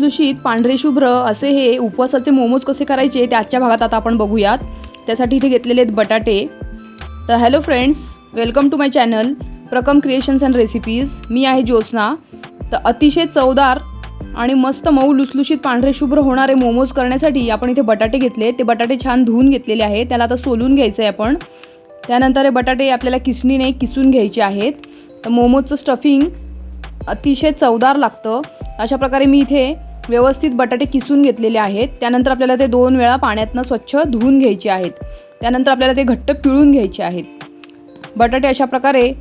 लुसलुशीत पांढरे शुभ्र असे हे उपवासाचे मोमोज कसे करायचे ते आजच्या भागात आता आपण बघूयात. त्यासाठी इथे घेतलेले आहेत बटाटे. तर hello friends welcome to my channel Prakam creations and recipes मी आहे ज्योत्स्ना. तर अतिशय चवदार आणि मस्त मऊ लुसलुशीत पांढरे शुभ्र होणारे मोमोज करण्यासाठी आपण इथे बटाटे घेतले ते बटाटे छान धुवून घेतलेले आहेत. त्याला आता सोलून घ्यायचं आहे आपण. त्यानंतर हे बटाटे आपल्याला किसणीने किसून घ्यायचे आहेत. तर मोमोजचं स्टफिंग अतिशय चवदार लागतं. अशा प्रकारे मी इथे व्यवस्थित बटाटे किसून घेतलेले आहेत. त्यानंतर आपल्याला ते दोन वेळा पाण्यातनं स्वच्छ धुवून घ्यायचे आहेत. त्यानंतर आपल्याला ते घट्ट पिळून घ्यायचे आहेत. बटाटे अशा प्रकारे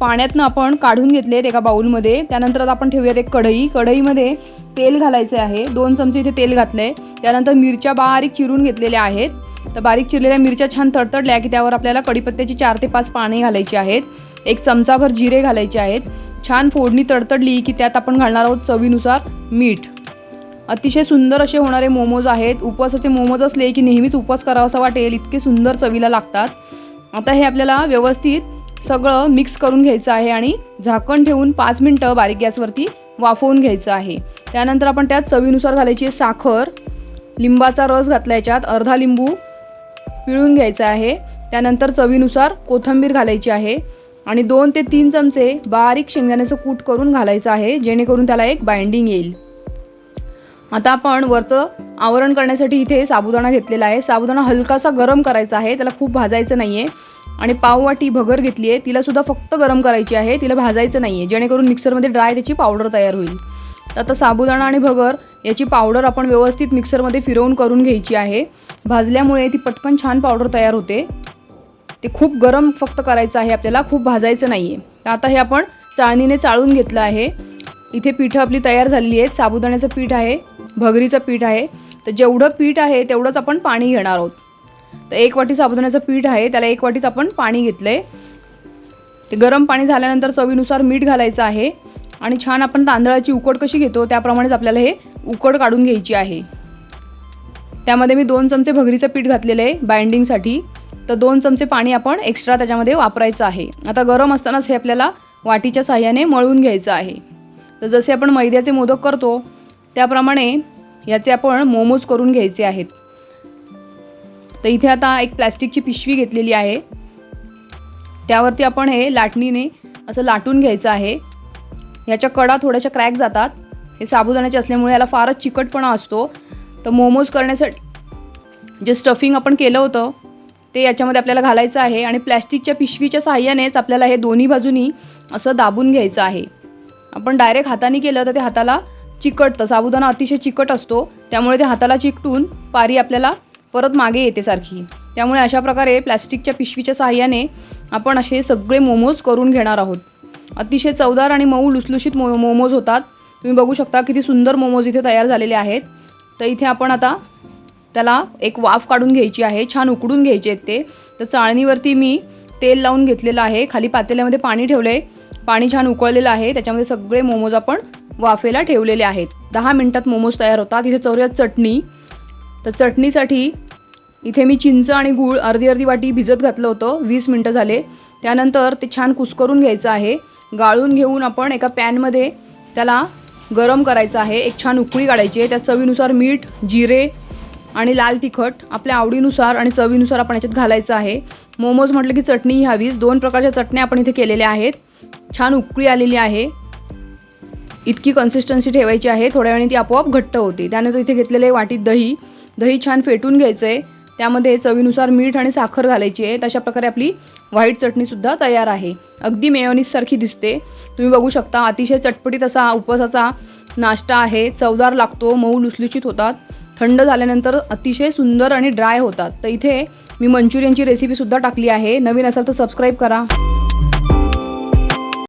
पाण्यातनं आपण काढून घेतलेत एका बाऊलमध्ये त्यानंतर आता आपण ठेवूयात एक कढई. कढईमध्ये तेल घालायचे आहे. दोन चमचे इथे तेल घातलं आहे त्यानंतर मिरच्या बारीक चिरून घेतलेल्या आहेत. तर बारीक चिरलेल्या मिरच्या छान तडतडल्या की त्यावर आपल्याला कढीपत्त्याची चार ते पाच पाने घालायची आहेत. एक चमचाभर जिरे घालायचे आहेत. छान फोडणी तडतडली की त्यात आपण घालणार आहोत चवीनुसार मीठ. अतिशय सुंदर असे होणारे मोमोज आहेत. उपवासाचे मोमोज असले की नेहमीच उपवास करावासा वाटेल. इतके सुंदर चवीला लागतात. आता हे आपल्याला व्यवस्थित सगळं मिक्स करून घ्यायचं आहे आणि झाकण ठेवून पाच मिनटं बारीक गॅसवरती वाफवून घ्यायचं आहे. त्यानंतर आपण त्यात चवीनुसार घालायची आहे साखर लिंबाचा रस घातला याच्यात अर्धा लिंबू पिळून घ्यायचा आहे. त्यानंतर चवीनुसार कोथिंबीर घालायची आहे आणि दोन ते तीन चमचे बारीक शेंगदाण्याचं कूट करून घालायचं आहे जेणेकरून त्याला एक बाइंडिंग येईल. आता आपण वरचं आवरण करण्यासाठी इथे साबुदाणा घेतलेला आहे. साबुदाणा हलकासा गरम करायचा आहे. त्याला खूप भाजायचं नाही आहे आणि पाववाटी भगर घेतली आहे. तिलासुद्धा फक्त गरम करायची आहे. तिला भाजायचं नाही आहे जेणेकरून मिक्सरमध्ये ड्राय त्याची पावडर तयार होईल. तर आता साबुदाणा आणि भगर याची पावडर आपण व्यवस्थित मिक्सरमध्ये फिरवून करून घ्यायची आहे. भाजल्यामुळे ती पटकन छान पावडर तयार होते. ते खूप गरम फक्त करायचं आहे आपल्याला. खूप भाजायचं नाही आहे तर आता हे आपण चाळणीने चाळून घेतलं आहे. इथे पिठं आपली तयार झालेली आहेत. साबुदाण्याचं पीठ आहे. भगरीचं पीठ आहे. तर जेवढं पीठ आहे तेवढंच आपण पाणी घेणार आहोत. तर एक वाटी साबुदाण्याचं पीठ आहे त्याला एक वाटीच आपण पाणी घेतलं आहे ते गरम पाणी झाल्यानंतर चवीनुसार मीठ घालायचं आहे. आणि छान आपण तांदळाची उकड कशी घेतो त्याप्रमाणेच आपल्याला हे उकड काढून घ्यायची आहे. त्यामध्ये मी दोन चमचे भगरीचं पीठ घातलेलं आहे बाइंडिंगसाठी. तर दोन चमचे पाणी आपण एक्स्ट्रा त्याच्यामध्ये वापरायचं आहे. आता गरम असतानाच हे आपल्याला वाटीच्या साह्याने मळून घ्यायचं आहे. तर जसे आपण मैद्याचे मोदक करतो त्याप्रमाणे याचे आपण मोमोज करून घ्यायचे आहेत. तर इथे आता एक प्लॅस्टिकची पिशवी घेतलेली आहे. त्यावरती आपण हे लाटणीने असं लाटून घ्यायचं आहे. ह्याच्या कडा थोड्याशा क्रॅक जातात. हे साबुदाण्याचे असल्यामुळे याला फारच चिकटपणा असतो. तर मोमोज करण्यासाठी जे स्टफिंग आपण केलं होतं ते याच्यामध्ये आपल्याला घालायचं आहे आणि प्लॅस्टिकच्या पिशवीच्या साहाय्यानेच आपल्याला हे दोन्ही बाजूनी असं दाबून घ्यायचं आहे. आपण डायरेक्ट हाताने केलं तर ते हाताला चिकटतं साबुदाणा अतिशय चिकट असतो. त्यामुळे ते हाताला चिकटून पारी आपल्याला परत मागे येते सारखी. त्यामुळे अशा प्रकारे प्लॅस्टिकच्या पिशवीच्या साहाय्याने आपण असे सगळे मोमोज करून घेणार आहोत. अतिशय चवदार आणि मऊ लुसलुशीत मो मोमोज होतात. तुम्ही बघू शकता किती सुंदर मोमोज इथे तयार झालेले आहेत. तर इथे आपण आता त्याला एक वाफ काढून घ्यायची आहे. छान उकडून घ्यायचे आहेत ते. तर चाळणीवरती मी तेल लावून घेतलेलं आहे. खाली पातेल्यामध्ये पाणी ठेवलं आहे पाणी छान उकळलेलं आहे. त्याच्यामध्ये सगळे मोमोज आपण वाफेला ठेवलेले आहेत. दहा मिनटात मोमोज तयार होतात. इथे चौऱ्यात चटणी. तर चटणीसाठी इथे मी चिंच आणि गूळ अर्धी अर्धी वाटी भिजत घातलं होतं. वीस मिनटं झाले. त्यानंतर ते छान कुस्करून घ्यायचं आहे. गाळून घेऊन आपण एका पॅनमध्ये त्याला गरम करायचं आहे. एक छान उकळी काढायची आहे. त्या चवीनुसार मीठ जिरे आणि लाल तिखट आपल्या आवडीनुसार आणि चवीनुसार आपण याच्यात घालायचं आहे. मोमोज म्हटलं की चटणी ही हवीच. दोन प्रकारच्या चटण्या आपण इथे केलेल्या आहेत. छान उकळी आलेली आहे. इतकी कन्सिस्टन्सी ठेवायची आहे. थोड्या वेळाने ती आपोआप घट्ट होते. त्यानंतर इथे घेतलेले वाटीत दही. दही छान फेटून घ्यायचं आहे त्यामध्ये चवीनुसार मीठ आणि साखर घालायची आहे. तशा प्रकारे आपली व्हाईट चटणीसुद्धा तयार आहे. अगदी मेयोनीजसारखी दिसते. तुम्ही बघू शकता अतिशय चटपटीत असा उपवासाचा नाश्ता आहे. चवदार लागतो मऊ लुसलुशीत होतात. थंड झाल्यानंतर अतिशय सुंदर आणि ड्राय होतात. तर इथे मी मंचुरियनची रेसिपीसुद्धा टाकली आहे. नवीन असाल तर सबस्क्राईब करा.